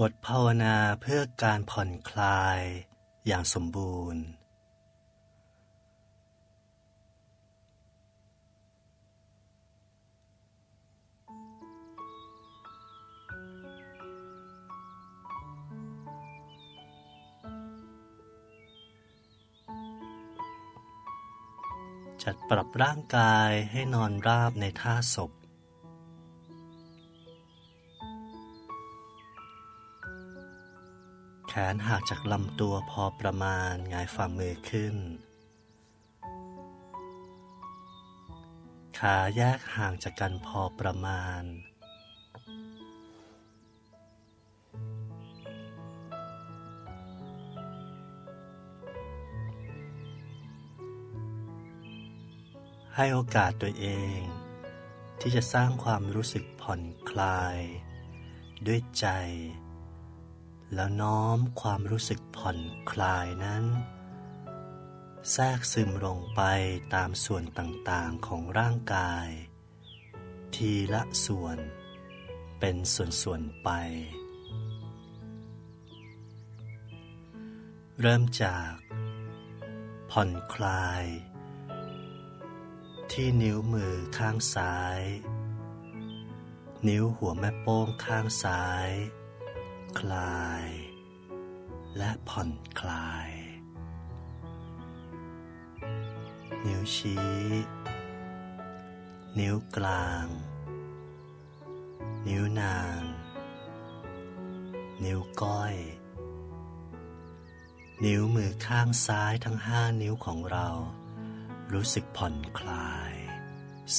บทภาวนาเพื่อการผ่อนคลายอย่างสมบูรณ์ จัดปรับร่างกายให้นอนราบในท่าศพ ขนหักจากลำตัวพอประมาณงายฝ่ามือขึ้น ขาแยกห่างจากกันพอประมาณ ให้โอกาสตัวเอง ที่จะสร้างความรู้สึกผ่อนคลาย ด้วยใจ แล้วน้อมความรู้สึกผ่อนคลายนั้น แทรกซึมลงไปตามส่วนต่างๆของร่างกาย ทีละส่วน เป็นส่วนๆไป เริ่มจาก ผ่อนคลาย ที่นิ้วมือข้างซ้าย นิ้วหัวแม่โป้งข้างซ้าย คลาย และผ่อนคลาย นิ้วชี้ นิ้วกลาง นิ้วนาง นิ้วก้อย นิ้วมือข้างซ้ายทั้งห้านิ้วของเรา รู้สึกผ่อนคลาย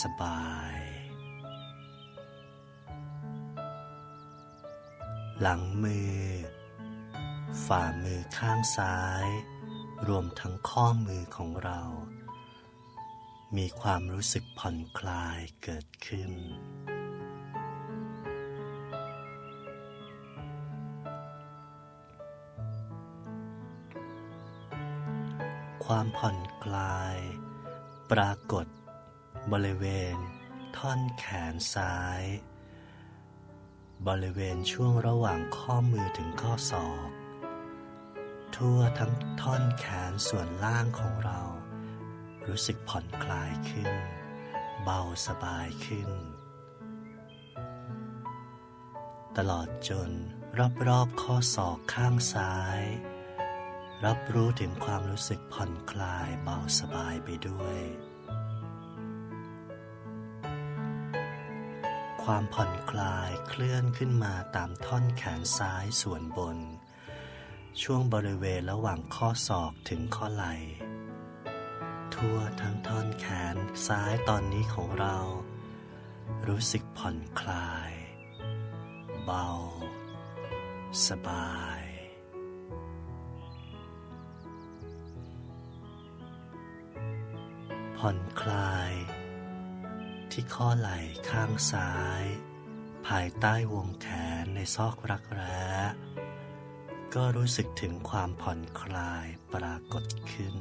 สบาย หลังมือ ฝ่ามือข้างซ้าย รวมทั้งข้อมือของเรา มีความรู้สึกผ่อนคลายเกิดขึ้น ความผ่อนคลาย ปรากฏบริเวณ ท่อนแขนซ้าย บริเวณช่วงระหว่างข้อมือถึงข้อศอก ทั่วทั้งท่อนแขนส่วนล่างของเรา รู้สึกผ่อนคลายขึ้น เบาสบายขึ้น ตลอดจนรอบๆข้อศอกข้างซ้าย รับรู้ถึงความรู้สึกผ่อนคลายเบาสบายไปด้วย ความผ่อนคลายเคลื่อนขึ้นมาตามท่อนแขนซ้ายส่วนบน ช่วงบริเวณระหว่างข้อศอกถึงข้อไหล่ ทั่วทั้งท่อนแขนซ้ายตอนนี้ของเรา รู้สึกผ่อนคลาย เบา สบายผ่อนคลาย ที่ข้อไหล่ข้างซ้าย ภายใต้วงแขนในซอกรักแร้ก็รู้สึกถึงความผ่อนคลายปรากฏขึ้น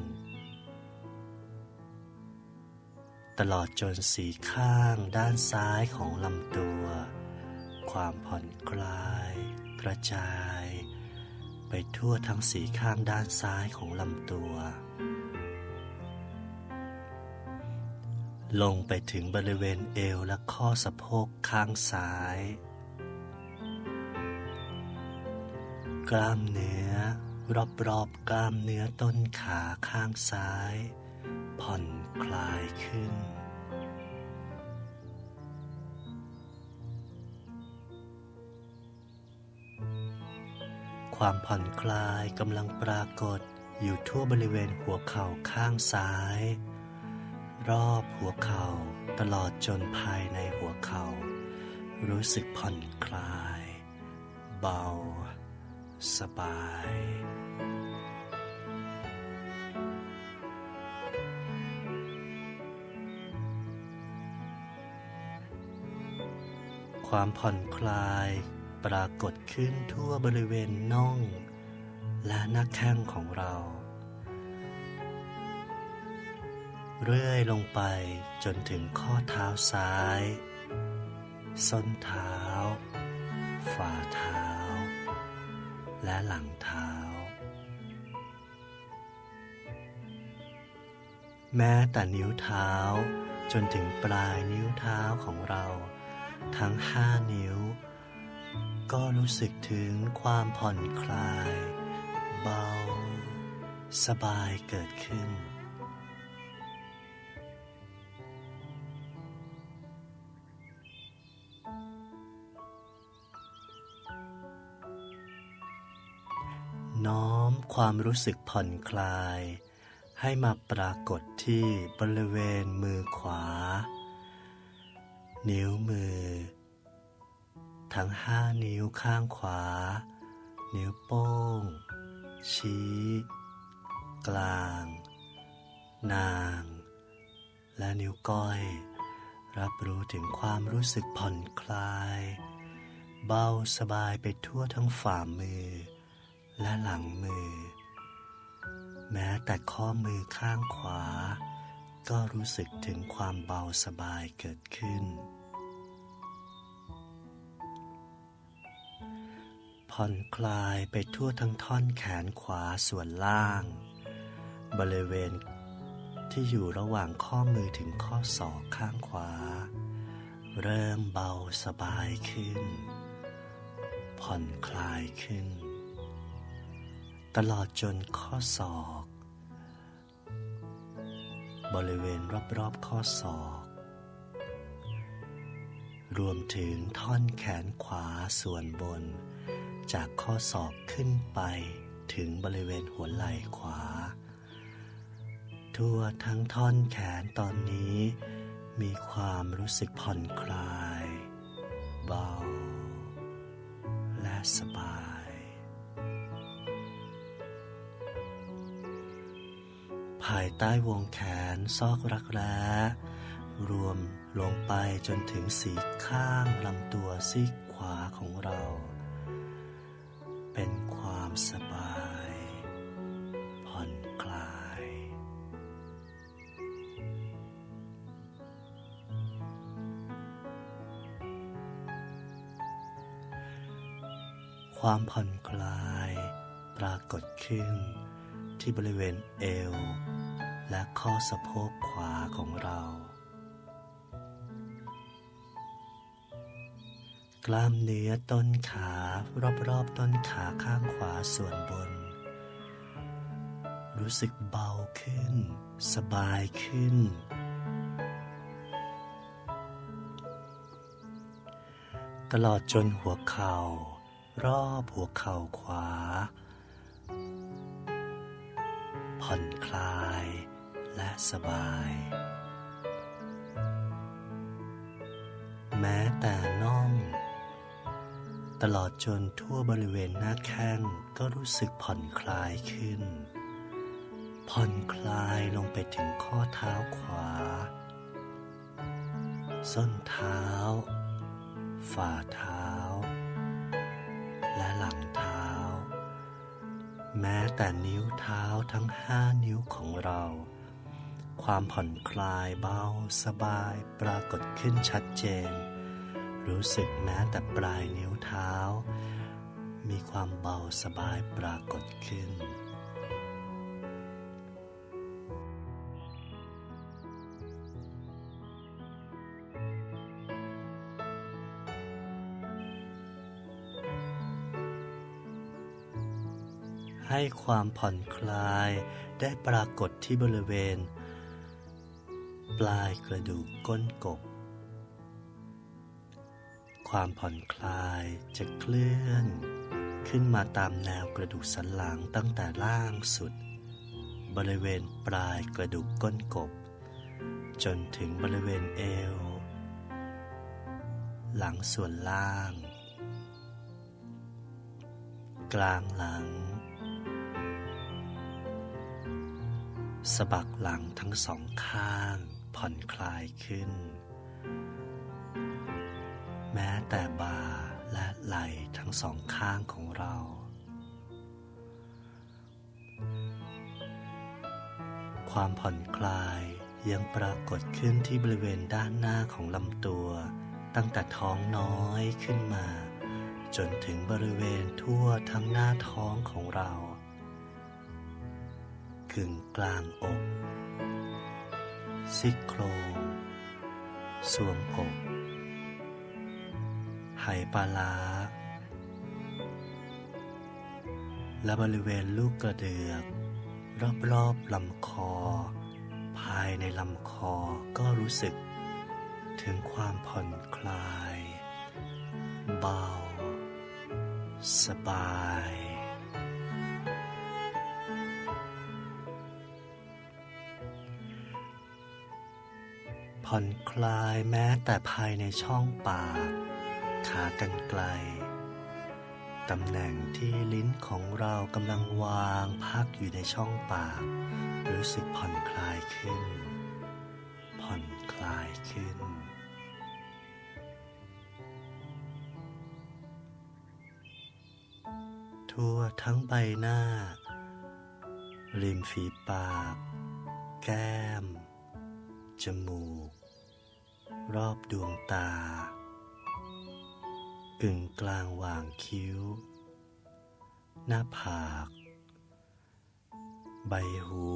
ตลอดจนสีข้างด้านซ้ายของลำตัว ความผ่อนคลาย กระจาย ไปทั่วทั้งสีข้างด้านซ้ายของลำตัว ลงไปถึงบริเวณเอวและข้อสะโพกข้างซ้าย กล้ามเนื้อ รอบๆกล้ามเนื้อต้นขาข้างซ้าย ผ่อนคลายขึ้น ความผ่อนคลายกำลังปรากฏอยู่ทั่วบริเวณหัวเข่าข้างซ้าย รอบหัวเข่าตลอดจนภายในหัวเข่ารู้สึกผ่อนคลาย เบา สบาย ความผ่อนคลายปรากฏขึ้นทั่วบริเวณน่อง และหน้าแข้งของเรา เรื่อยลงไปจนถึงข้อเท้าซ้าย ส้นเท้า ฝ่าเท้า และหลังเท้า แม้แต่นิ้วเท้าจนถึงปลายนิ้วเท้าของเราทั้งห้านิ้ว ก็รู้สึกถึงความผ่อนคลาย เบา สบายเกิดขึ้น ความรู้สึกผ่อนคลาย ให้มาปรากฏที่บริเวณมือขวา นิ้วมือ ทั้งห้านิ้วข้างขวา นิ้วโป้ง ชี้ กลาง นาง และนิ้วก้อย รับรู้ถึงความรู้สึกผ่อนคลาย เบาสบายไปทั่วทั้งฝ่ามือและหลังมือ แม้แต่ข้อมือข้างขวา ก็รู้สึกถึงความเบาสบายเกิดขึ้น ผ่อนคลายไปทั่วทั้งท่อนแขนขวาส่วนล่าง บริเวณที่อยู่ระหว่างข้อมือถึงข้อศอกข้างขวา เริ่มเบาสบายขึ้น ผ่อนคลายขึ้น ตลอดจนข้อศอก บริเวณรอบๆข้อศอก รวมถึงท่อนแขนขวาส่วนบน จากข้อศอกขึ้นไปถึงบริเวณหัวไหล่ขวา ทั่วทั้งท่อนแขนตอนนี้ มีความรู้สึกผ่อนคลาย เบา และสบายายใต้วงแขนซอกรักแร้รวมลงไปจนถึงสีข้างลำตัวซีกขวาของเรา เป็นความสบาย ผ่อนคลาย ความผ่อนคลายปรากฏขึ้นที่บริเวณเอว และข้อสะโพกขวาของเรา กล้ามเนื้อต้นขารอบๆต้นขาข้างขวาส่วนบน รู้สึกเบาขึ้น สบายขึ้น ตลอดจนหัวเข่ารอบหัวเข่าขวา สบาย แม้แต่น่อง ตลอดจนทั่วบริเวณหน้าแข้งก็รู้สึกผ่อนคลายขึ้น ผ่อนคลายลงไปถึงข้อเท้าขวา ส้นเท้า ฝ่าเท้า และหลังเท้า แม้แต่นิ้วเท้าทั้งห้านิ้วของเรา ความผ่อนคลายเบาสบายปรากฏขึ้นชัดเจน รู้สึกแม้แต่ปลายนิ้วเท้า มีความเบาสบายปรากฏขึ้นให้ความผ่อนคลายได้ปรากฏที่บริเวณ ปลายกระดูกก้นกบ ความผ่อนคลายจะเคลื่อน ขึ้นมาตามแนวกระดูกสันหลังตั้งแต่ล่างสุด บริเวณปลายกระดูกก้นกบ จนถึงบริเวณเอว หลังส่วนล่าง กลางหลังสะบักหลังทั้งสองข้าง ผ่อนคลายขึ้น แม้แต่บ่าและไหล่ทั้งสองข้างของเรา ความผ่อนคลายยังปรากฏขึ้นที่บริเวณด้านหน้าของลำตัว ตั้งแต่ท้องน้อยขึ้นมา จนถึงบริเวณทั่วทั้งหน้าท้องของเรา กึ่งกลางอก ซี่โครงสวงอกไหปลาร้า และบริเวณลูกกระเดือก รอบๆลำคอ ภายในลำคอก็รู้สึก ถึงความผ่อนคลาย เบา สบาย ผ่อนคลายแม้แต่ภายในช่องปาก ขากรรไกลตำแหน่งที่ลิ้นของเรากำลังวางพักอยู่ในช่องปาก รู้สึกผ่อนคลายขึ้น ผ่อนคลายขึ้น ทั่วทั้งใบหน้า ริมฝีปาก แก้ม จมูก รอบดวงตา กึ่งกลางหว่างคิ้ว หน้าผาก ใบหู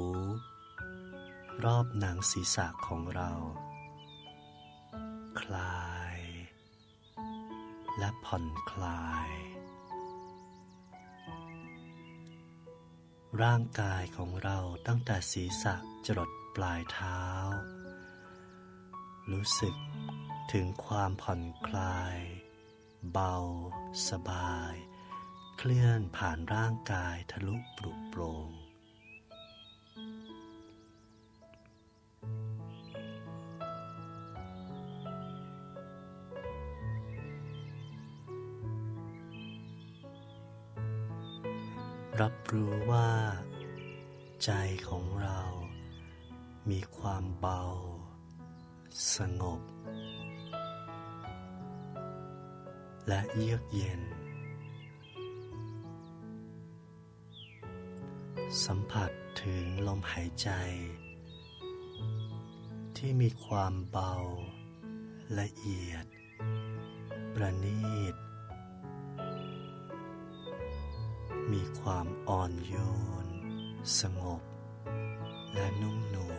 รอบหนังศีรษะของเรา คลาย และผ่อนคลาย ร่างกายของเราตั้งแต่ศีรษะจรดปลายเท้า รู้สึกถึงความผ่อนคลาย เบา สบาย เคลื่อนผ่านร่างกายทะลุปลุกโปรง รับรู้ว่า ใจของเรามีความเบา สงบ และเยือกเย็น สัมผัสถึงลมหายใจ ที่มีความเบา ละเอียด ประณีต มีความอ่อนโยน สงบ และนุ่มนวล